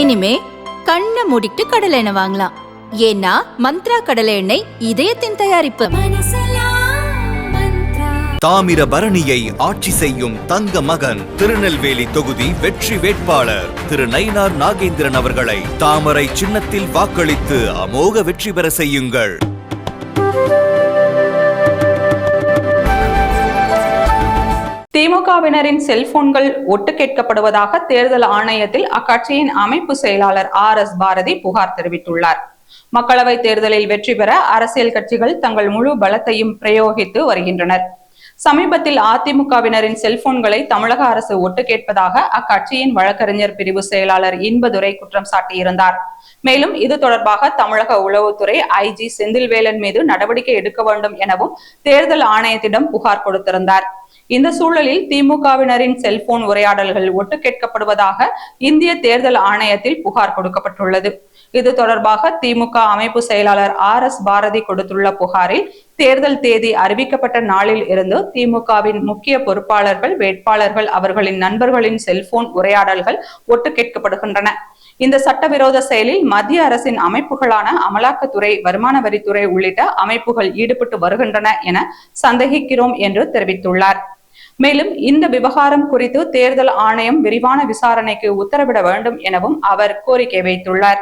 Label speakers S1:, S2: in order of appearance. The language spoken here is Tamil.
S1: இனிமே கண்ணை மூடிட்டு கடலை எண்ணெய் வாங்கலாம். ஏன்னா மந்த்ரா கடலை எண்ணெய் இதயத்தின் தயாரிப்பு.
S2: தாமிரபரணியை ஆட்சி செய்யும் தங்க மகன் திருநெல்வேலி தொகுதி வெற்றி வேட்பாளர் திரு நயினார் நாகேந்திரன் அவர்களை தாமரை சின்னத்தில் வாக்களித்து அமோக வெற்றி பெற செய்யுங்கள்.
S3: திமுகவினரின் செல்போன்கள் ஒட்டு கேட்கப்படுவதாக தேர்தல் ஆணையத்தில் அக்கட்சியின் அமைப்பு செயலாளர் ஆர் எஸ் பாரதி புகார் தெரிவித்துள்ளார். மக்களவைத் தேர்தலில் வெற்றி பெற அரசியல் கட்சிகள் தங்கள் முழு பலத்தையும் பிரயோகித்து வருகின்றனர். சமீபத்தில் அதிமுகவினரின் செல்போன்களை தமிழக அரசு ஒட்டு கேட்பதாக அக்கட்சியின் வழக்கறிஞர் பிரிவு செயலாளர் இன்பதுரை குற்றம் சாட்டியிருந்தார். மேலும் இது தொடர்பாக தமிழக உளவுத்துறை ஐஜி செந்தில்வேலன் மீது நடவடிக்கை எடுக்க வேண்டும் எனவும் தேர்தல் ஆணையத்திடம் புகார் கொடுத்திருந்தார். இந்த சூழலில் திமுகவினரின் செல்போன் உரையாடல்கள் ஒட்டு கேட்கப்படுவதாக இந்திய தேர்தல் ஆணையத்தில் புகார் கொடுக்கப்பட்டுள்ளது. இது தொடர்பாக திமுக அமைப்பு செயலாளர் ஆர் எஸ் பாரதி கொடுத்துள்ள புகாரில் தேர்தல் தேதி அறிவிக்கப்பட்ட நாளில் இருந்து திமுகவின் முக்கிய பொறுப்பாளர்கள் வேட்பாளர்கள் அவர்களின் நண்பர்களின் செல்போன் உரையாடல்கள் ஒட்டு கேட்கப்படுகின்றன. இந்த சட்டவிரோத செயலில் மத்திய அரசின் அமைப்புகளான அமலாக்கத்துறை வருமான வரித்துறை உள்ளிட்ட அமைப்புகள் ஈடுபட்டு வருகின்றன என சந்தேகிக்கிறோம் என்று தெரிவித்துள்ளார். மேலும் இந்த விவகாரம் குறித்து தேர்தல் ஆணையம் விரிவான விசாரணைக்கு உத்தரவிட வேண்டும் எனவும் அவர் கோரிக்கை வைத்துள்ளார்.